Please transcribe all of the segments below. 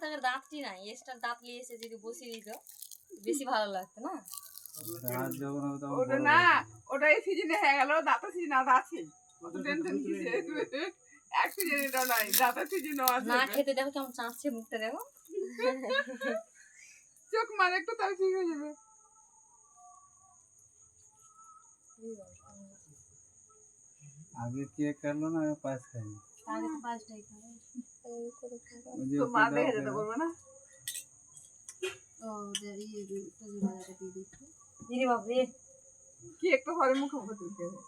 দাঁতটি নাই? এক্সট্রা দাঁত নিয়ে এসে যদি বসিয়ে দিত বেশি ভালো লাগতো না? দাঁত যখন হবে তখন ওটা না ওটা এই সিজনে হয়ে গেল দাঁতের সিজন আদা আছে। টেনশন কিসে এক সিজন এটা নয় দাঁতের সিজনও আছে না খেতে দেখো কেমন চাঁচছে মুখটা দেখো। চোখ মানে একটু তাহলে ঠিক হয়ে যাবে। আগে কেক কাটলো না আমি খাইনি? আগে তো পাঁচটাই খাবে কি একটা ঘরে মুখে মুখে তুলতে হবে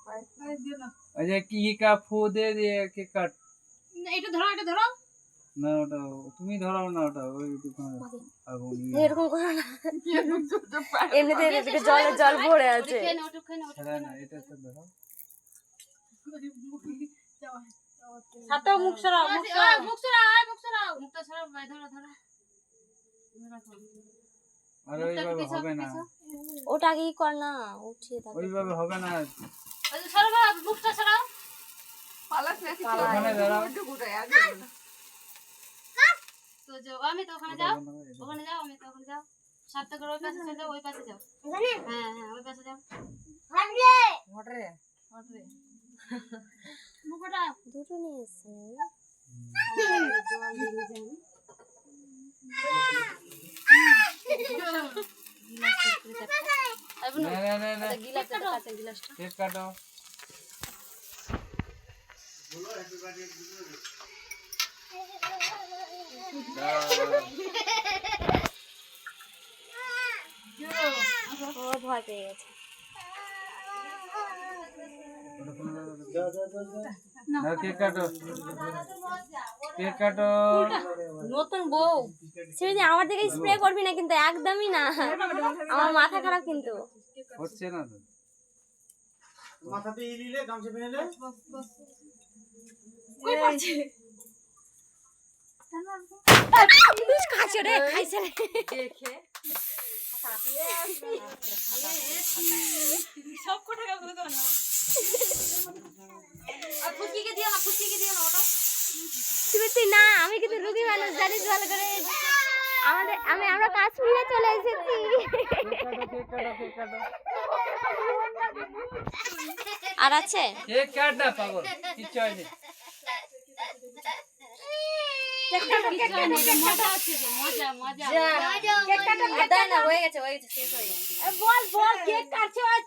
ওই যে কি কা ফু দে দিয়ে কেক কাট। এটা ধরো এটা ধরো। না ওটা তুমি ধরাও না ওটা ওই দোকানে। আগুন। এরকম করো না। কি এরকম চুপ চুপ পায়? এমনিতে এদিকে জলে জল ভরে আছে না এটা তো ধরো। সাতো মুখ সরাও মুখ সরাও। মুখ সরাও মুখ সরাও। মুখটা সরাও ভাই ধরো ধরো। আর ওইভাবে হবে না। ওটা কি কর না উঠিয়ে থাক ওইভাবে হবে না। সরাও বাবা, মুখটা সরাও। পালাস না ওখানে দাঁড়াও। একটু গুটাই আর যাবে না। তো যাও আমি তো ওখানে যাও। ওখানে যাও আমি তো ওখানে যাও। সাতটা করে ওই পাশে চলে যাও ওই পাশে যাও। হ্যাঁ হ্যাঁ ওই পাশে যাও। দুটো নিয়ে এসছে ও ভয় পেয়ে গেছে। না কেক কাটো। কেক কাটো। নতুন বউ। সেদিন আমার দিকে স্প্রে করবি না কিন্তু একদমই না। আমার মাথা খারাপ কিন্তু। হচ্ছে না তো। মাথাতে ই নিলে গামছা পেলে খাচ্ছে রে খাইছে রে। দেখে সব কটা কাপড় দাও না না আমি কিন্তু রুগী মানুষ জানিস ভালো করে? আমাদের আমি আমরা কাশ্মীরে চলে এসেছি। আর আছে?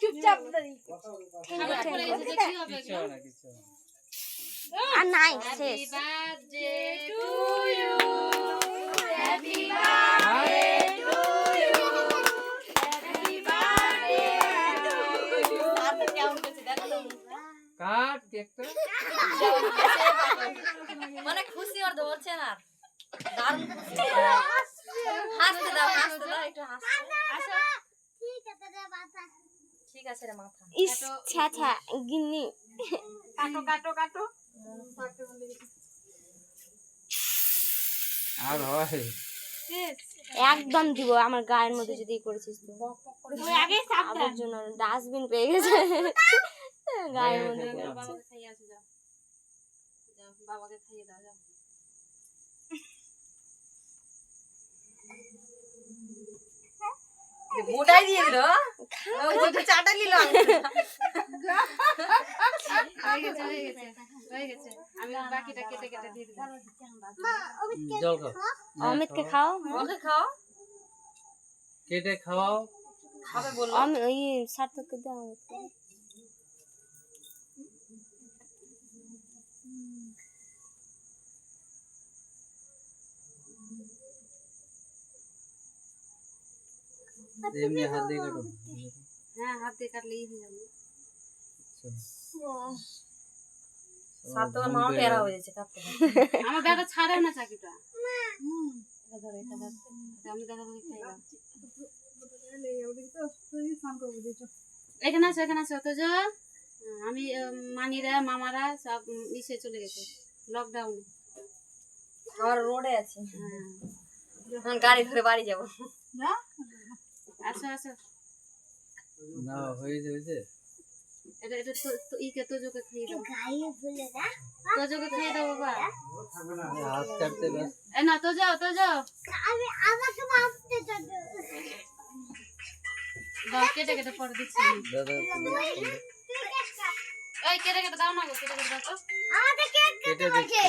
চুপচাপ। আর নাই শেষ কাট কেকটা মানে খুশি আর ধরছে না দারুণ হাসতে দাও হাসতে দাও একটু হাসতে ঠিক আছে রে মাথা ইস ছ্যা ছ্যা গিন্নি কাটো কাটো কাটো আর হয় একদম দিব আমার গায়ের মধ্যে যদি করেছিস জন্য ডাস্টবিন পেয়ে গেছে। গায়ের মধ্যে বাবাকে খাইয়ে আসো যাও যাও বাবাকে খাইয়ে দাও যাও গোটাই দিয়ে দিল? চাটা নিল হয়ে গেছে। গেছে গেছে আমি বাকিটা কেটে কেটে দিয়ে দিলাম। জল খাও। অমিতকে খাও। ওকে খাও? কেটে খাওয়াও। খাবে বলল। অমি ওই সার্থককে দাও অমিতকে। এমনি হাত দিয়ে কাটো। হ্যাঁ হাত দিয়ে কাটলেই হয়ে যাবে। আচ্ছা। সাত তোমার মাও টেরা হয়ে যাচ্ছে আমার ছাড়ে না আমি দেখা দেখি খাইলাম এখানে আছে এখানে আছে অথচ আমি মানিরা মামারা সব ইসে চলে গেছে। লকডাউনে আমার রোডে আছে। হ্যাঁ। গাড়ি ধরে বাড়ি যাব। আসো আসো। না হয়েছে হয়েছে। এটা এটা তো তো- ইকে তোজোকে খাইয়ে দাও। তোজোকে খাইয়ে দাও বাবা। হাত কাটতে ব্যস্ত এ না তো যাও তো যাও দাও কেটে কেটে পরে দিচ্ছি। আমি। দাদা এই কেটে কেটে দাও না গো কেটে কেটে দাও তো। কেটে দিচ্ছে।